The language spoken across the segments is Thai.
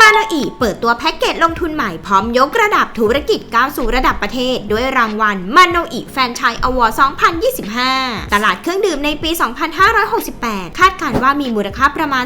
มาโนอีเปิดตัวแพ็กเกจลงทุนใหม่พร้อมยกระดับธุรกิจก้าวสู่ระดับประเทศ ด้วยรางวัลมาโนอีแฟนชายอวอร์ 2025 ตลาดเครื่องดื่มในปี 2568 คาดการณ์ว่ามีมูลค่าประมาณ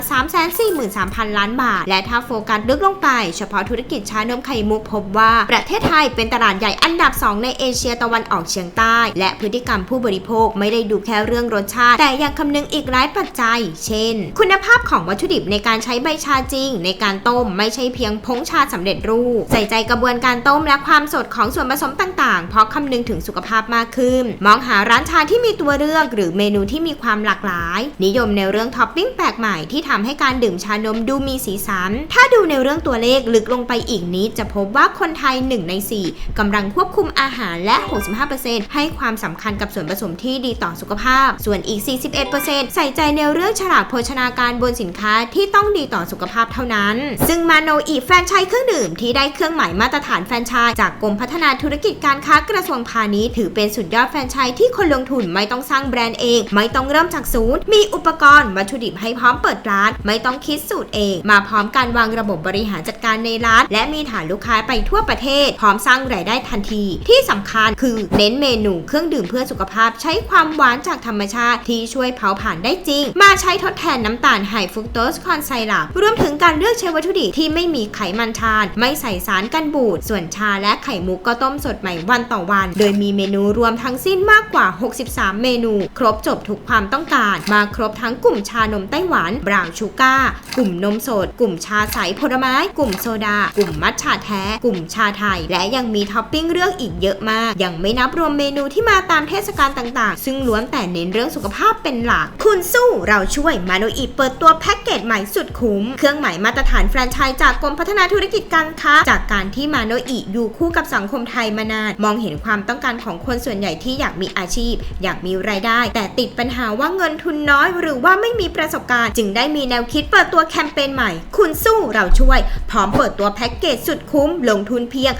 343,000 ล้านบาท และถ้าโฟกัสลึกลงไป เฉพาะธุรกิจชานมไข่มุกพบว่า ประเทศไทยเป็นตลาดใหญ่อันดับ 2 ในเอเชียตะวันออกเฉียงใต้ และพฤติกรรมผู้บริโภคไม่ได้ดูแค่เรื่องรสชาติ แต่ยังคำนึงอีกหลายปัจจัย เช่น คุณภาพของวัตถุดิบในการใช้ใบชาจริง ในการต้มไม่ใช่เพียงผงชาสำเร็จรูป ใส่ใจกระบวนการต้มและความสดของส่วนผสมต่างๆ เพราะคำนึงถึงสุขภาพมากขึ้น มองหาร้านชาที่มีตัวเลือก หรือเมนูที่มีความหลากหลาย นิยมในเรื่องท็อปปิ้งแปลกใหม่ที่ทำให้การดื่มชานมดูมีสีสัน ถ้าดูในเรื่องตัวเลขลึกลงไปอีกนิดจะพบว่าคนไทย 1 ใน 4กำลังควบคุมอาหารและ 65%ให้ความสำคัญกับส่วนผสมที่ดีต่อสุขภาพ ส่วนอีก 41%ใส่ใจในเรื่องฉลากโภชนาการบนสินค้าที่ต้องดีต่อสุขภาพเท่านั้น ซึ่งมาโนอีแฟรนไชส์เครื่องดื่มที่ได้เครื่องหมายมาตรฐานแฟรนไชส์จากกรมพัฒนาธุรกิจการค้ากระทรวงพาณิชย์ถือเป็นสุดยอดแฟรนไชส์ที่คนลงทุนไม่ต้องสร้างแบรนด์เอง ไม่ต้องเริ่มจากศูนย์ มีอุปกรณ์วัตถุดิบให้พร้อมเปิดร้าน ไม่ต้องคิดสูตรเอง มาพร้อมการวางระบบบริหารจัดการในร้าน และมีฐานลูกค้าไปทั่วประเทศ พร้อมสร้างรายได้ทันที ที่สำคัญคือเน้นเมนูเครื่องดื่มเพื่อสุขภาพใช้ความหวานจากธรรมชาติที่ช่วยเผาผลาญได้จริง มาใช้ทดแทนน้ำตาลไฮฟุกโตสคอนไซรัปรวมถึงการเลือกใช้วัตถุดิบที่ไม่มีไขมันทาน ไม่ใส่สารกันบูด ส่วนชาและไข่มุกก็ต้มสดใหม่วันต่อวัน โดยมีเมนูรวมทั้งสิ้นมากกว่า 63 เมนู ครบจบทุกความต้องการ มาครบทั้งกลุ่มชานมไต้หวัน บราวน์ชูการ์กลุ่มนมสด กลุ่มชาใสผลไม้ กลุ่มโซดา กลุ่มมัทฉะแท้ กลุ่มชาไทย และยังมีท็อปปิ้งเรื่องอีกเยอะมาก ยังไม่นับรวมเมนูที่มาตามเทศกาลต่างๆ ซึ่งล้วนแต่เน้นเรื่องสุขภาพเป็นหลัก คุณสู้เราช่วยมาโนอีเปิดตัวแพ็กเกจใหม่สุดคุ้ม เครื่องหมายมาตรฐานแฟรนไชส์จากกรมพัฒนาธุรกิจการค้า จากการที่มาโนอีอยู่คู่กับสังคมไทยมานาน มองเห็นความต้องการของคนส่วนใหญ่ที่อยากมีอาชีพ อยากมีรายได้ แต่ติดปัญหาว่าเงินทุนน้อย หรือว่าไม่มีประสบการณ์ จึงได้มีแนวคิดเปิดตัวแคมเปญใหม่ คุณสู้เราช่วย พร้อมเปิดตัวแพ็กเกจสุดคุ้ม ลงทุนเพียง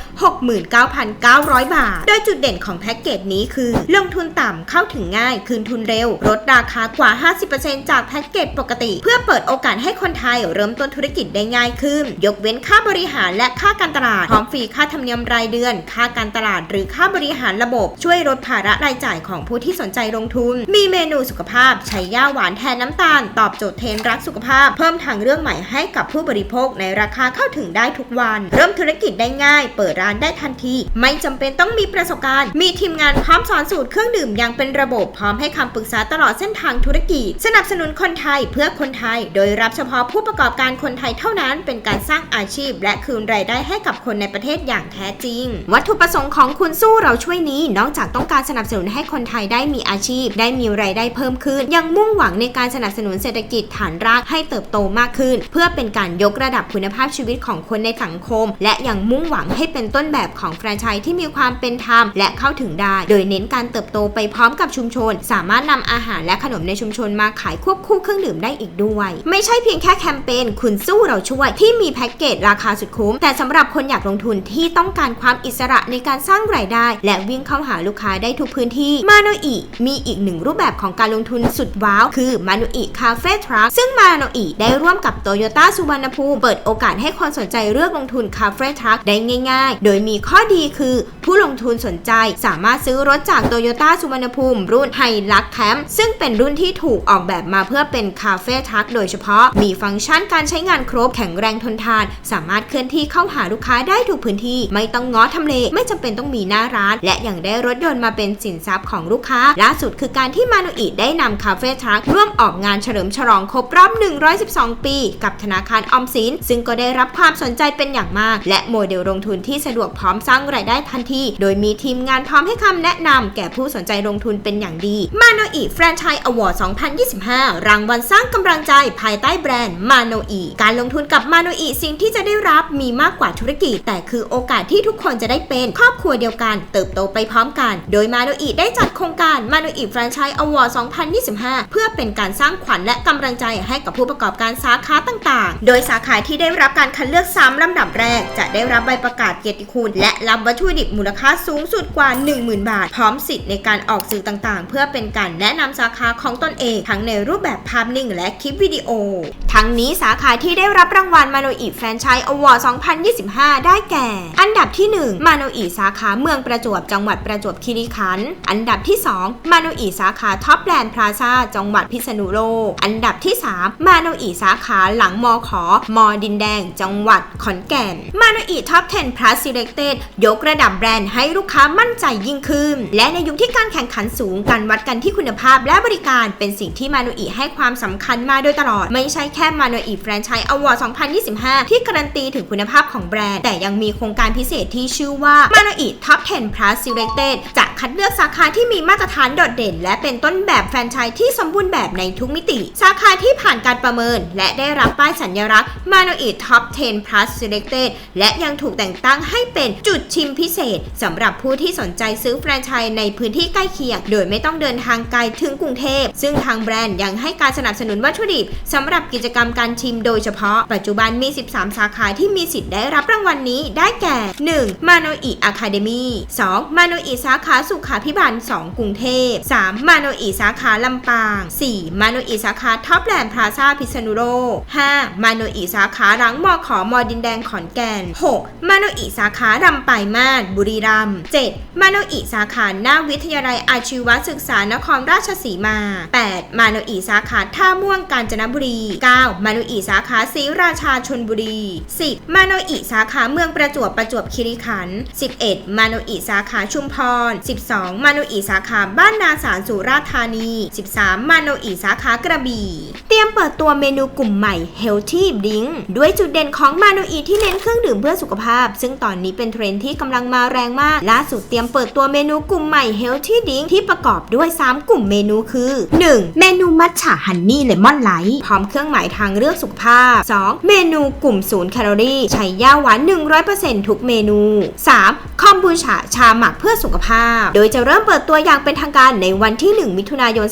69,900 บาท โดยจุดเด่นของแพ็กเกจนี้คือ ลงทุนต่ำเข้าถึงง่าย คืนทุนเร็วลดราคากว่า 50%จากแพ็กเกจปกติ เพื่อเปิดโอกาสให้คนไทยเริ่มต้นธุรกิจได้ง่ายขึ้นยกเว้นค่าบริหารและค่าการตลาดพร้อมฟรีค่าธรรมเนียมรายเดือน ค่าการตลาดหรือค่าบริหารระบบ ช่วยลดภาระรายจ่ายของผู้ที่สนใจลงทุน มีเมนูสุขภาพใช้ย่าหวานแทนน้ำตาล ตอบโจทย์เทรนด์รักสุขภาพ เพิ่มทางเรื่องใหม่ให้กับผู้บริโภคในราคาเข้าถึงได้ทุกวัน เริ่มธุรกิจได้ง่าย เปิดร้านได้ทันที ไม่จำเป็นต้องมีประสบการณ์ มีทีมงานพร้อมสอนสูตรเครื่องดื่มอย่างเป็นระบบพร้อมให้คำปรึกษาตลอดเส้นทางธุรกิจ สนับสนุนคนไทยเพื่อคนไทย โดยรับเฉพาะผู้ประกอบการคนไทยเท่านั้นเป็นการสร้างอาชีพ และคืนรายได้ให้กับคนในประเทศอย่างแท้จริง วัตถุประสงค์ของคุณสู้เราช่วยนี้ นอกจากต้องการสนับสนุนให้คนไทยได้มีอาชีพ ได้มีรายได้เพิ่มขึ้น ยังมุ่งหวังในการสนับสนุนเศรษฐกิจฐานรากให้เติบโตมากขึ้น เพื่อเป็นการยกระดับคุณภาพชีวิตของคนในสังคม และยังมุ่งหวังให้เป็นต้นแบบของแฟรนไชส์ที่มีความเป็นธรรมและเข้าถึงได้ โดยเน้นการเติบโตไปพร้อมกับชุมชน สามารถนำอาหารและขนมในชุมชนมาขายควบคู่เครื่องดื่มได้อีกด้วย ไม่ใช่เพียงแค่แคมเปญคุณสู้เราช่วยที่ที่มีแพ็กเกจราคาสุดคุ้ม แต่สำหรับคนอยากลงทุนที่ต้องการความอิสระในการสร้างรายได้ และวิ่งเข้าหาลูกค้าได้ทุกพื้นที่มาโนอีมีอีกหนึ่งรูปแบบของการลงทุนสุดว้าว คือมาโนอีคาเฟ่ทรัคซึ่งมาโนอีได้ร่วมกับโตโยต้าสุวรรณภูมิเปิดโอกาสให้คนสนใจเลือกลงทุนคาเฟ่ทรัคได้ง่าย ๆ โดยมีข้อดีคือ ผู้ลงทุนสนใจสามารถซื้อรถจากโตโยต้าสุวรรณภูมิ รุ่นไฮลักแคมซึ่งเป็นรุ่นที่ถูกออกแบบมาเพื่อเป็นคาเฟ่ทรัคโดยเฉพาะมีฟังก์ชันการใช้งานครบแข็งแรงทนทาน สามารถเคลื่อนที่เข้าหาลูกค้าได้ทุกพื้นที่ ไม่ต้องง้อทำเล ไม่จำเป็นต้องมีหน้าร้าน และยังได้รถยนต์มาเป็นสินทรัพย์ของลูกค้า ล่าสุดคือการที่มานุอิได้นำคาเฟ่ทรัคร่วมออกงานเฉลิมฉลองครบรอบ 112 ปี กับธนาคารออมสิน ซึ่งก็ได้รับความสนใจเป็นอย่างมาก และโมเดลลงทุนที่สะดวกพร้อมสร้างรายได้ทันที โดยมีทีมงานพร้อมให้คำแนะนำแก่ผู้สนใจลงทุนเป็นอย่างดี มาโนอิแฟรนไชส์อวอร์ด 2025 รางวัลสร้างกำลังใจภายใต้แบรนด์มาโนอิการลงทุนกับมาโนนอิสิ่งที่จะได้รับมีมากกว่าธุรกิจ แต่คือโอกาสที่ทุกคนจะได้เป็นครอบครัวเดียวกัน เติบโตไปพร้อมกัน โดยมาโนอิได้จัดโครงการมาโนอิแฟรนไชส์อวอร์ด2025 เพื่อเป็นการสร้างขวัญและกำลังใจให้กับผู้ประกอบการสาขาต่างๆ โดยสาขาที่ได้รับการคัดเลือก 3 ลำดับแรก จะได้รับใบประกาศเกียรติคุณและรับวัตถุดิบมูลค่าสูงสุดกว่า 10,000 บาท พร้อมสิทธิ์ในการออกสื่อต่างๆ เพื่อเป็นการแนะนำสาขาของตนเอง ทั้งในรูปแบบภาพนิ่ง และคลิปวิดีโอ ทั้งนี้สาขาที่ได้รับรางวัลมามาโนอิแฟรนไชส์อวอร์ด 2025 ได้แก่ อันดับที่ 1 มาโนอิสาขาเมืองประจวบจังหวัดประจวบคีรีขันธ์ อันดับที่ 2 มาโนอิสาขาท็อปแลนด์พลาซาจังหวัดพิษณุโลก อันดับที่ 3 มาโนอิสาขาหลังมอขอมอดินแดง จังหวัดขอนแก่น มาโนอิท็อป 10 plus selected ยกระดับแบรนด์ให้ลูกค้ามั่นใจยิ่งขึ้น และในยุคที่การแข่งขันสูงการวัดกันที่คุณภาพและบริการเป็นสิ่งที่มาโนอิให้ความสำคัญมาโดยตลอดไม่ใช่แค่มาโนอิแฟรนไชส์อวอร์ด 2025 ที่การันตีถึงคุณภาพของแบรนด์ แต่ยังมีโครงการพิเศษที่ชื่อว่ามาโนอิท็อป 10 plus selected จะคัดเลือกสาขาที่มีมาตรฐานโดดเด่น และเป็นต้นแบบแฟรนไชส์ที่สมบูรณ์แบบในทุกมิติ สาขาที่ผ่านการประเมิน และได้รับป้ายสัญลักษณ์มาโนอิท็อป 10 plus selected และยังถูกแต่งตั้งให้เป็นจุดชิมพิเศษสำหรับผู้ที่สนใจซื้อแฟรนไชส์ในพื้นที่ใกล้เคียง โดยไม่ต้องเดินทางไกลถึงกรุงเทพ ซึ่งทางแบรนด์ยังให้การสนับสนุนวัตถุดิบสำหรับกิจกรรมการชิมโดยเฉพาะ ปัจจุบันมี 13 สาขาที่มีสิทธิ์ได้รับรางวัลนี้ได้แก่ 1. มาโนอิอะคาเดมี 2. มาโนอิสาขาสุขาพิบาล 2 กรุงเทพ 3. มาโนอิสาขาลำปาง 4. มาโนอิสาขาท็อปแลนด์พลาซาพิษณุโลก 5. มาโนอิสาขาหลังมอขอมอดินแดงขอนแก่น 6. มาโนอิสาขาลำปายมาศบุรีรัมย์ 7. มาโนอิสาขาหน้าวิทยาลัยอาชีวศึกษานครราชสีมา 8. มาโนอิสาขาท่าม่วงกาญจนบุรี 9. 9. มาโนอิสาขาศรีราชาชนบุรี 10. มาโนอิสาขาเมืองประจวบประจวบคีรีขันธ์ 11. มาโนอิสาขาชุมพร 12. มาโนอิสาขาบ้านนาสารสุราษฎร์ธานี 13. มาโนอิสาขากระบี่ เตรียมเปิดตัวเมนูกลุ่มใหม่ Healthy Drink ด้วยจุดเด่นของมาโนอิที่เน้นเครื่องดื่มเพื่อสุขภาพ ซึ่งตอนนี้เป็นเทรนด์ที่กำลังมาแรงมาก ล่าสุดเตรียมเปิดตัวเมนูกลุ่มใหม่ Healthy Drink ที่ประกอบด้วย 3 กลุ่มเมนูคือ 1. เมนูมัทฉะฮันนี่เลมอนไลท์พร้อมเครื่องหมายทางเลือกสุขภาพ 2. เมนูกลุ่มศูนย์แคลอรี่ ใช้ย่าหวาน 100%ทุกเมนู 3. คอมบูชาชาหมักเพื่อสุขภาพ โดยจะเริ่มเปิดตัวอย่างเป็นทางการในวันที่ 1 มิถุนายน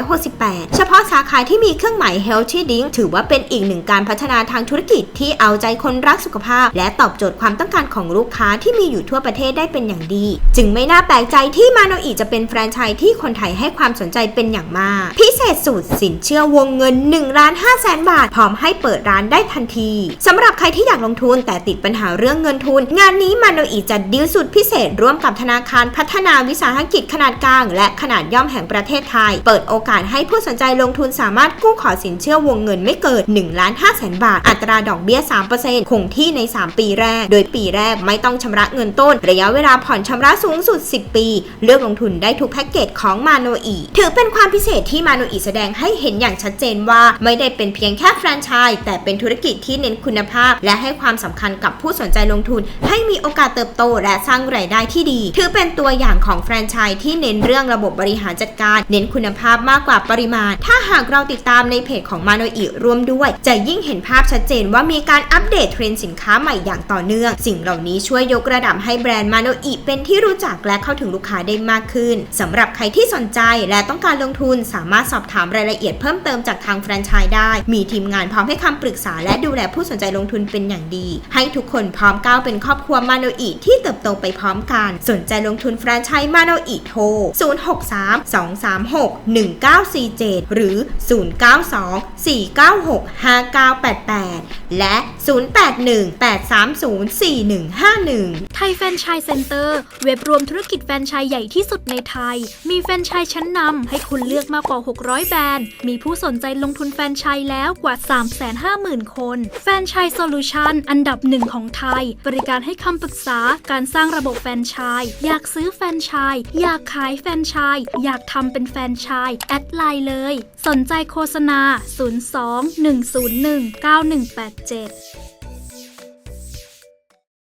2568 เฉพาะสาขาที่มีเครื่องหมาย Healthy Drink ถือว่าเป็นอีกหนึ่งการพัฒนาทางธุรกิจที่เอาใจคนรักสุขภาพ และตอบโจทย์ความต้องการของลูกค้าที่มีอยู่ทั่วประเทศได้เป็นอย่างดี จึงไม่น่าแปลกใจที่มาโนอิจะเป็นแฟรนไชส์ที่คนไทยให้ความสนใจเป็นอย่างมาก พิเศษสุดสินเชื่อวงเงิน1ล้าน5แสนบาท พร้อมให้เปิดร้านได้ทันทีสำหรับใครที่อยากลงทุนแต่ติดปัญหาเรื่องเงินทุน งานนี้มาโนอิจัดดีลสุดพิเศษร่วมกับธนาคารพัฒนาวิสาหกิจขนาดกลาง และขนาดย่อมแห่งประเทศไทย เปิดโอกาสให้ผู้สนใจลงทุนสามารถกู้ขอสินเชื่อวงเงินไม่เกิน1ล้าน5แสนบาท อัตราดอกเบี้ย 3%คงที่ใน 3 ปีแรก โดยปีแรกไม่ต้องชำระเงินต้น ระยะเวลาผ่อนชำระสูงสุด 10 ปี เลือกลงทุนได้ทุกแพ็กเกจของมาโนอิถือเป็นความพิเศษที่มาโนอิแสดงให้เห็นอย่างชัดเจนว่า ไม่ได้เป็นเพียงแค่แฟรนไชส์แต่เป็นธุรกิจที่เน้นคุณภาพ และให้ความสำคัญกับผู้สนใจลงทุน ให้มีโอกาสเติบโตและสร้างรายได้ที่ดี ถือเป็นตัวอย่างของแฟรนไชส์ที่เน้นเรื่องระบบบริหารจัดการ เน้นคุณภาพมากกว่าปริมาณ ถ้าหากเราติดตามในเพจของมาโนอิร่วมด้วย จะยิ่งเห็นภาพชัดเจนว่ามีการอัปเดตเทรนด์สินค้าใหม่อย่างต่อเนื่อง สิ่งเหล่านี้ช่วยยกระดับให้แบรนด์มาโนอิเป็นที่รู้จักและเข้าถึงลูกค้าได้มากขึ้นสำหรับใครที่สนใจและต้องการลงทุนสามารถสอบถามรายละเอียดเพิ่มเติมจากทางแฟรนไชส์ได้ มีทีมงานพร้อมให้คำปรึกษาและดูแลผู้สนใจลงทุนเป็นอย่างดี ให้ทุกคนพร้อมก้าวเป็นครอบครัวมาโนอิที่เติบโตไปพร้อมกัน สนใจลงทุนแฟรนไชส์มาโนอิโทร 063 236 1947 หรือ 092 496 5988 และ 081 830 4151 ไทยแฟรนไชส์เซ็นเตอร์ เว็บรวมธุรกิจแฟรนไชส์ใหญ่ที่สุดในไทย มีแฟรนไชส์ชั้นนำให้คุณเลือกมากกว่า 600 แบรนด์ มีผู้สนใจลงทุนแฟรนไชส์แล้วกว่า 350,000 คน แฟรนไชส์โซลูชันอันดับหนึ่งของไทย บริการให้คำปรึกษาการการสร้างระบบแฟนชาย อยากซื้อแฟนชาย อยากขายแฟนชาย อยากทำเป็นแฟนชาย แอดไลน์เลย สนใจโฆษณา 02 101 9187